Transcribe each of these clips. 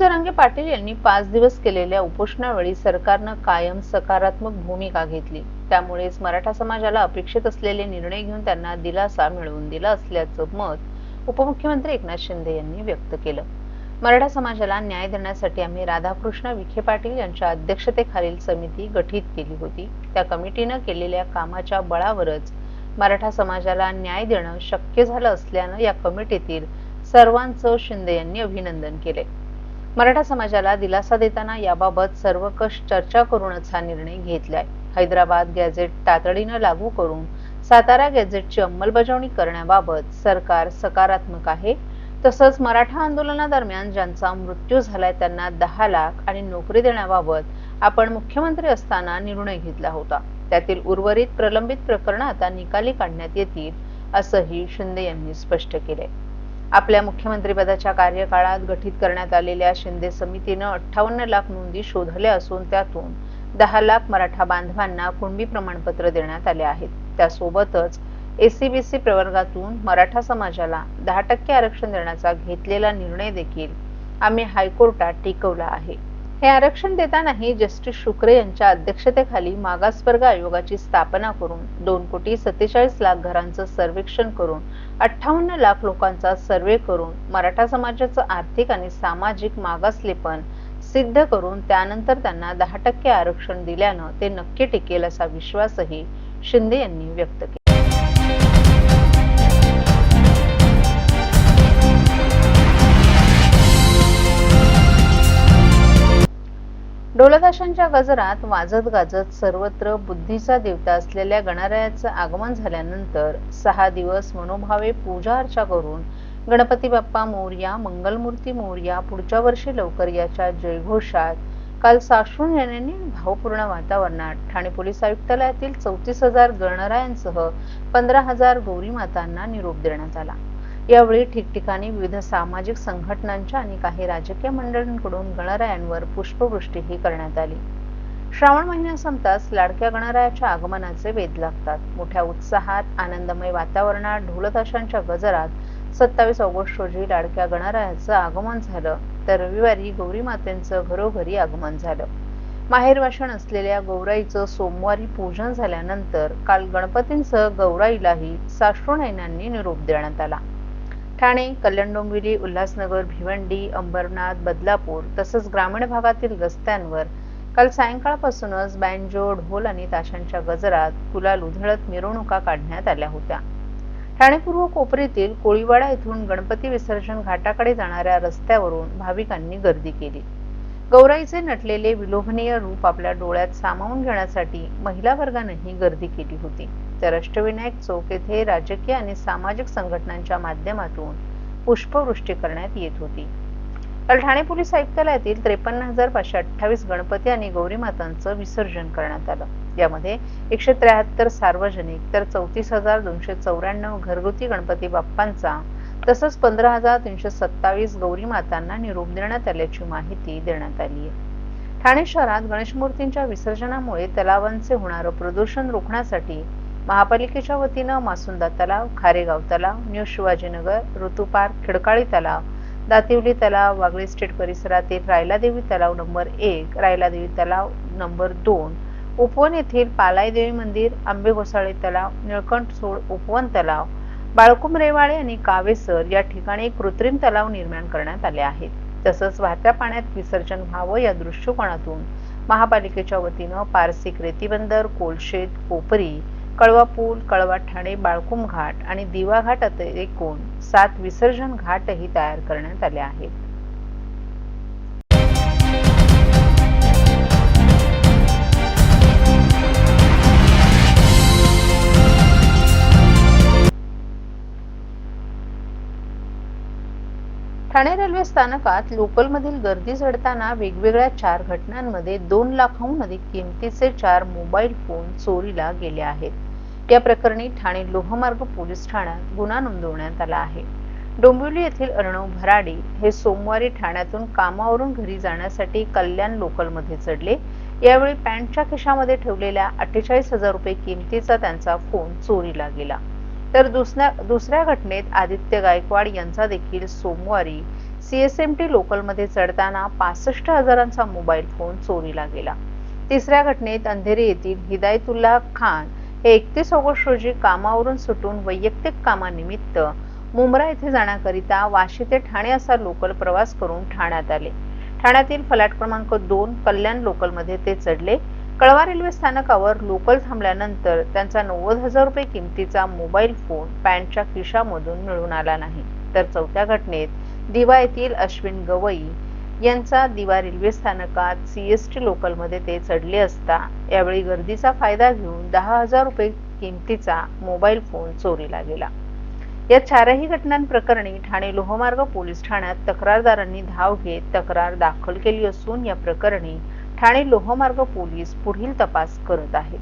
जरांगे पाटील यांनी पाच दिवस केलेल्या उपोषणावेळी सरकारनं कायम सकारात्मक भूमिका घेतली. त्यामुळेच मराठा समाजाला अपेक्षित असलेले निर्णय घेऊन त्यांना दिलासा मिळवून दिला असल्याचं मत उपमुख्यमंत्री एकनाथ शिंदे यांनी व्यक्त केलं. मराठा समाजाला न्याय देण्यासाठी आम्ही राधाकृष्ण विखे पाटील यांच्या अध्यक्षतेखालील समिती गठीत केली होती. त्या कमिटीनं केलेल्या कामाच्या बळावरच मराठा समाजाला न्याय देणं शक्य झालं असल्यानं या कमिटीतील सर्वांचं शिंदे यांनी अभिनंदन केले. मराठा समाजाला दिलासा देताना याबाबत सर्वकष चर्चा करूनच हा निर्णय घेतलाय. हैदराबाद गॅझेट तातडीनं लागू करून सातारा गॅझेटची अंमलबजावणी करण्याबाबत सरकार सकारात्मक आहे. तसंच मराठा आंदोलनादरम्यान ज्यांचा मृत्यू झालाय त्यांना दहा लाख आणि नोकरी देण्याबाबत आपण मुख्यमंत्री असताना निर्णय घेतला होता. त्यातील उर्वरित प्रलंबित प्रकरणं आता निकाली काढण्यात येतील असंही शिंदे यांनी स्पष्ट केलंय. आपल्या मुख्यमंत्रीपदाच्या कार्यकाळात गठीत करण्यात आलेल्या शिंदे समितीनं अठ्ठावन्न लाख नोंदी शोधल्या असून त्यातून दहा लाख मराठा बांधवांना कुणबी प्रमाणपत्र देण्यात आले आहेत. त्यासोबतच एसीबीसी प्रवर्गातून मराठा समाजाला दहा टक्के आरक्षण देण्याचा घेतलेला निर्णय देखील आम्ही हायकोर्टात टिकवला आहे. हे आरक्षण देतानाही जस्टिस शुक्रे यांच्या अध्यक्षतेखाली मागासवर्ग आयोगाची स्थापना करून दोन कोटी सत्तेचाळीस लाख घरांचं सर्वेक्षण करून अठ्ठावन्न लाख लोकांचा सर्वे करून मराठा समाजाचं आर्थिक आणि सामाजिक मागासलेपण सिद्ध करून त्यानंतर त्यांना दहा टक्के आरक्षण दिल्यानं ते नक्की टिकेल असा विश्वासही शिंदे यांनी व्यक्त केला. ढोलताशांच्या गजरात वाजत गाजत सर्वत्र बुद्धीचा देवता असलेल्या गणरायाचं आगमन झाल्यानंतर सहा दिवस मनोभावे पूजा अर्चा करून गणपती बाप्पा मोर्या मंगलमूर्ती मोर्या पुढच्या वर्षी लवकर याच्या जयघोषात काल साश्रू यांनी भावपूर्ण वातावरणात ठाणे पोलीस आयुक्तालयातील चौतीस हजार गणरायांसह पंधरा हजार गौरी मातांना निरोप देण्यात आला. यावेळी ठिकठिकाणी विविध सामाजिक संघटनांच्या आणि काही राजकीय मंडळांकडून गणरायांवर पुष्पवृष्टीही करण्यात आली. श्रावण महिना संपताच लाडक्या गणरायाच्या आगमनाचे वेध लागतात. मोठ्या उत्साहात आनंदमय वातावरणात ढोलताशांच्या गजरात सत्तावीस ऑगस्ट रोजी लाडक्या गणरायाचं आगमन झालं. तर रविवारी गौरी मातेंचं घरोघरी आगमन झालं. माहेर वाषण असलेल्या गौराईचं सोमवारी पूजन झाल्यानंतर काल गणपतींसह गौराईलाही साश्रुनयनांनी निरोप देण्यात आला. ठाणे कल्याण डोंबिवली उल्हासनगर भिवंडी अंबरनाथ बदलापूर तसंच ग्रामीण भागातील रस्त्यांवर काल सायंकाळपासूनच बँजो ढोल आणि ताशांच्या गजरात कुलाल उधळत मिरवणुका काढण्यात आल्या होत्या. ठाणे पूर्व कोपरीतील कोळीवाडा येथून गणपती विसर्जन घाटाकडे जाणाऱ्या रस्त्यावरून भाविकांनी गर्दी केली. गौराईचे नटलेले विलोभनीय रूप आपल्या डोळ्यात सामावून घेण्यासाठी महिला वर्गानेही गर्दी केली होती. तर अष्टविनायक चौक येथे राजकीय आणि सामाजिक संघटनांच्या माध्यमातून पुष्पवृष्टी करण्यात येत होती. काल ठाणे पोलीस आयुक्तालयातील त्रेपन्न हजार पाचशे अठ्ठावीस गणपती आणि गौरी मातांचं विसर्जन करण्यात आलं. यामध्ये एकशे त्र्याहत्तर सार्वजनिक तर चौतीस हजार दोनशे चौऱ्याण्णव घरगुती गणपती बाप्पांचा तसंच पंधरा हजार तीनशे सत्तावीस गौरी मातांना निरोप देण्यात आल्याची माहिती देण्यात आली आहे. ठाणे शहरात गणेश मूर्तींच्या विसर्जनामुळे तलावांचे होणारं प्रदूषण रोखण्यासाठी महापालिकेच्या वतीनं मासुंदा तलाव खारेगाव तलाव न्यू शिवाजीनगर ऋतू पार्क खिडकाळी तलाव दातिवली तलाव वागळी स्टेट परिसरातील रायलादेवी तलाव नंबर एक रायलादेवी तलाव नंबर दोन उपवन येथील पालाईदेवी मंदिर आंबे घोसाळे तलाव निळकंठ सोड उपवन तलाव बाळकुम रेवाळे आणि कावेसर या ठिकाणी कृत्रिम तलाव निर्माण करण्यात आले आहेत. तसंच वाहत्या पाण्यात विसर्जन व्हावं या दृष्टिकोनातून महापालिकेच्या वतीनं पारसिक रेतीबंदर कोलशेत कोपरी कळवा पूल कळवा ठाणे बाळकुम घाट आणि दिवा घाट एकूण सात विसर्जन घाटही तयार करण्यात आले आहेत. ठाणे रेल्वे स्थानकात लोकलमधील गर्दी झडताना वेगवेगळ्या चार घटनांमध्ये दोन लाखाहून अधिक किमतीचे चार मोबाईल फोन चोरीला गेले आहेत. या प्रकरणी ठाणे लोहमार्ग पोलीस ठाण्यात गुन्हा नोंदवण्यात आला आहे. डोंबिवली येथील अर्णव भराडी हे सोमवारी ठाण्यातून कामावरून घरी जाण्यासाठी कल्याण लोकलमध्ये चढले. यावेळी पॅन्टच्या खिशामध्ये ठेवलेल्या अठ्ठेचाळीस हजार रुपये किमतीचा त्यांचा फोन चोरीला गेला. तर दुसऱ्या दुसऱ्या घटनेत आदित्य गायकवाड यांचा देखील सोमवारी सीएसएमटी लोकलमध्ये चढताना पासष्ट हजारांचा मोबाईल फोन चोरीला गेला. तिसऱ्या घटनेत अंधेरी येथील हिदायतुल्ला खान हे एकतीस ऑगस्ट रोजी कामावरून सुटून वैयक्तिक कामानिमित्त मुंब्रा येथे जाण्याकरिता वाशी ते ठाणे असा लोकल प्रवास करून ठाण्यात आले. ठाण्यातील फलाट क्रमांक दोन कल्याण लोकलमध्ये ते चढले. कळवा रेल्वे स्थानकावर लोकल थांबल्यानंतर त्यांचा नव्वद हजार रुपये किमतीचा मोबाईल फोन पॅन्टच्या खिशामधून मिळून आला नाही. तर चौथ्या घटनेत दिवा येथील अश्विन गवई यांचा दिवा रेल्वे स्थानकात सीएसटी लोकलमध्ये ते चढले असता यावेळी गर्दीचा फायदा घेऊन दहा हजार रुपये किमतीचा मोबाईल फोन चोरीला गेला. या चारही घटनांप्रकरणी ठाणे लोहमार्ग पोलीस ठाण्यात तक्रारदारांनी धाव घेत तक्रार दाखल केली असून या प्रकरणी ठाणे लोहमार्ग पोलीस पुढील तपास करत आहेत.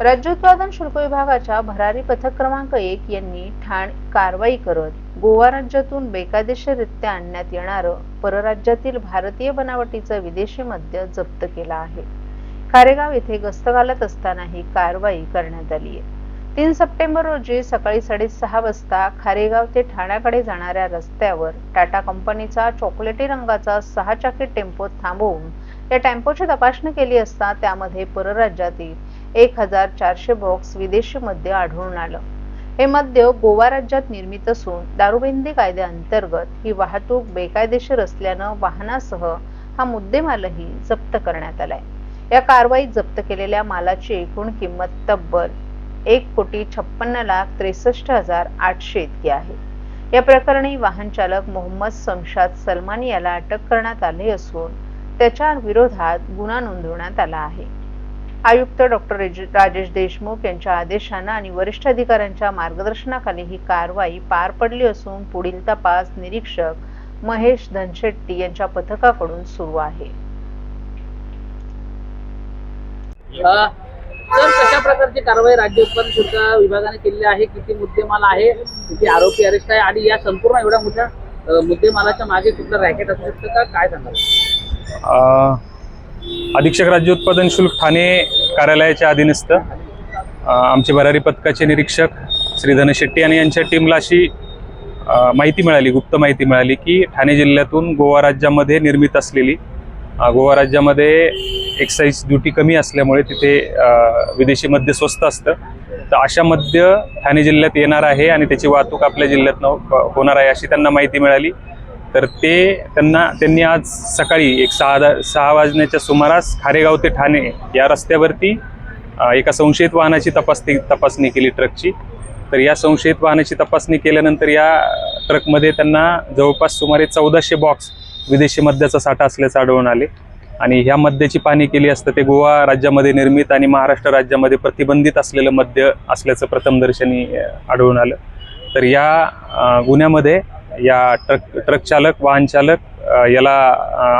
राज्य उत्पादन शुल्क विभागाच्या भरारी पथक क्रमांक एक यांनी ठाण कारवाई करत गोवा राज्यातून बेकायदेशीररित्या आणण्यात येणारं परराज्यातील भारतीय बनावटीचं विदेशी मद्य जप्त केला आहे. खारेगाव येथे गस्त घालत असताना ही कारवाई करण्यात आली आहे. तीन सप्टेंबर रोजी सकाळी साडेसहा वाजता खारेगाव ते ठाण्याकडे जाणाऱ्या रस्त्यावर टाटा कंपनीचा चॉकलेटी रंगाचा सहा चाकी टेम्पो थांबवून या टेम्पोची तपासणी केली असता त्यामध्ये परराज्यातील एक हजार चारशे बॉक्स विदेशी मद्य आढळून आलं. हे मद्य गोवा राज्यात निर्मित असून दारूबंदी कायद्याअंतर्गत ही वाहतूक बेकायदेशीर असल्यानं वाहनासह हा मुद्देमालही जप्त करण्यात आलाय. या कारवाईत जप्त केलेल्या मालाची एकूण किंमत तब्बल एक कोटी छप्पन्न लाख त्रेसष्ट हजार आठशे इतकी आहे. या प्रकरणी वाहन चालक मोहम्मद समशाद सलमान याला अटक करण्यात आली असून त्याच्या विरोधात गुन्हा नोंदवण्यात आला आहे. आयुक्त डॉक्टर राजेश देशमुख यांच्या आदेशानं आणि वरिष्ठ अधिकाऱ्यांच्या मार्गदर्शनाखाली ही कारवाई पार पडली असून पुढील तपास निरीक्षक महेश धनशेट्टी यांच्या पथकाकडून सुरू आहे. तर कशा प्रकारची कारवाई राज्य उत्पादन शुल्क विभागाने केलेली आहे? किती मुद्देमाल आहे? किती आरोपी अरेस्ट आहे? आणि या संपूर्ण एवढ्या मोठ्या मुद्देमालाच्या मागे कुठलं रॅकेट असू शकतं का? काय सांगाल? अधीक्षक राज्य उत्पादन शुल्क ठाणे कार्यालयाच्या अधीनस्थ आमचे भरारी पथकाचे निरीक्षक श्री धन शेट्टी आणि यांच्या टीमला अशी माहिती मिळाली गुप्त माहिती मिळाली की ठाणे जिल्ह्यातून गोवा राज्यामध्ये निर्मित असलेली गोवा राज्यामध्ये एक्साईज ड्युटी कमी असल्यामुळे तिथे विदेशी मद्य स्वस्त असतं. तर अशा मद्य ठाणे जिल्ह्यात येणार आहे आणि त्याची वाहतूक आपल्या जिल्ह्यात होणार आहे अशी त्यांना माहिती मिळाली. तर ते त्यांना त्यांनी आज सकाळी एक सहा सहा वाजण्याच्या सुमारास खारेगाव ते ठाणे या रस्त्यावरती एका संशयित वाहनाची तपासणी तपासणी केली ट्रकची. तर या संशयित वाहनाची तपासणी केल्यानंतर या ट्रकमध्ये त्यांना जवळपास सुमारे चौदाशे बॉक्स विदेशी मद्याचा साठा असल्याचं आढळून आले. आणि ह्या मद्याची पाणी केली असता ते गोवा राज्यामध्ये निर्मित आणि महाराष्ट्र राज्यामध्ये प्रतिबंधित असलेलं मद्य असल्याचं प्रथमदर्शनी आढळून आलं. तर या गुन्ह्यामध्ये या ट्रक ट्रक चालक वाहन चालक याला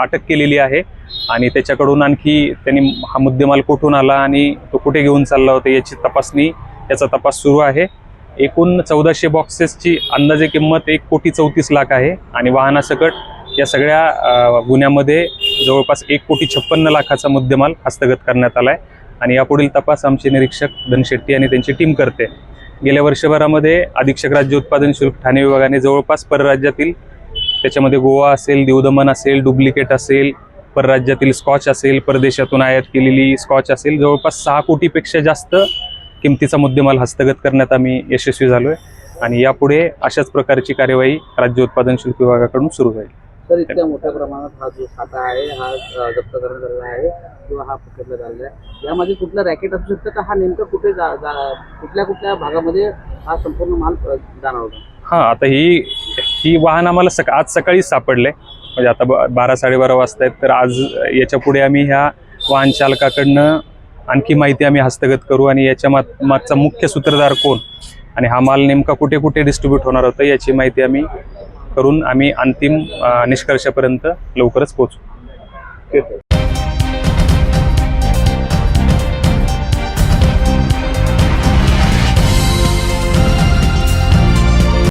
अटक केलेली आहे. आणि त्याच्याकडून आणखी त्यांनी हा मुद्देमाल कुठून आला आणि तो कुठे घेऊन चालला होता याची तपासणी याचा तपास सुरू आहे. एकूण चौदाशे बॉक्सेसची अंदाजे किंमत एक कोटी चौतीस लाख आहे. आणि वाहनासकट या सगळ्या गुन्ह्यामध्ये जवळपास एक कोटी छप्पन्न लाखाचा मुद्देमाल हस्तगत करण्यात आला आहे आणि यापुढील तपास आमचे निरीक्षक धनशेट्टी आणि त्यांची टीम करते. गेल्या वर्षभरामध्ये अधीक्षक राज्य उत्पादन शुल्क ठाणे विभागाने जवळपास परराज्यातील त्याच्यामध्ये गोवा असेल देवदमन असेल डुप्लिकेट असेल परराज्यातील स्कॉच असेल परदेशातून आयात केलेली स्कॉच असेल जवळपास सहा कोटीपेक्षा जास्त किमतीचा मुद्देमाल हस्तगत करण्यात आम्ही यशस्वी झालो आहे आणि यापुढे अशाच प्रकारची कार्यवाही राज्य उत्पादन शुल्क विभागाकडून सुरू राहील तर इतक्या मोठ्या प्रमाणात हा जो साठा आहे हा जप्त करण्यात आलेला आहे किंवा हा पकडला झालेला आहे. यामध्ये कुठलं रॅकेट असू शकतं का? हा नेमकं कुठे जा जा- कुठल्या कुठल्या भागामध्ये हा संपूर्ण माल जाणार होता हां आता ही ही वाहन आम्हाला सका आज सकाळीच सापडले. म्हणजे आता ब- बारा साडेबारा वाजता आहेत तर आज याच्यापुढे आम्ही ह्या वाहन चालकाकडनं आणखी माहिती आम्ही हस्तगत करू आणि याच्या माग मागचा मुख्य सूत्रधार कोण? आणि हा माल नेमका कुठे कुठे डिस्ट्रीब्यूट होणार होता याची माहिती आम्ही करून आम्ही अंतिम निष्कर्षापर्यंत लवकरच पोहोचू.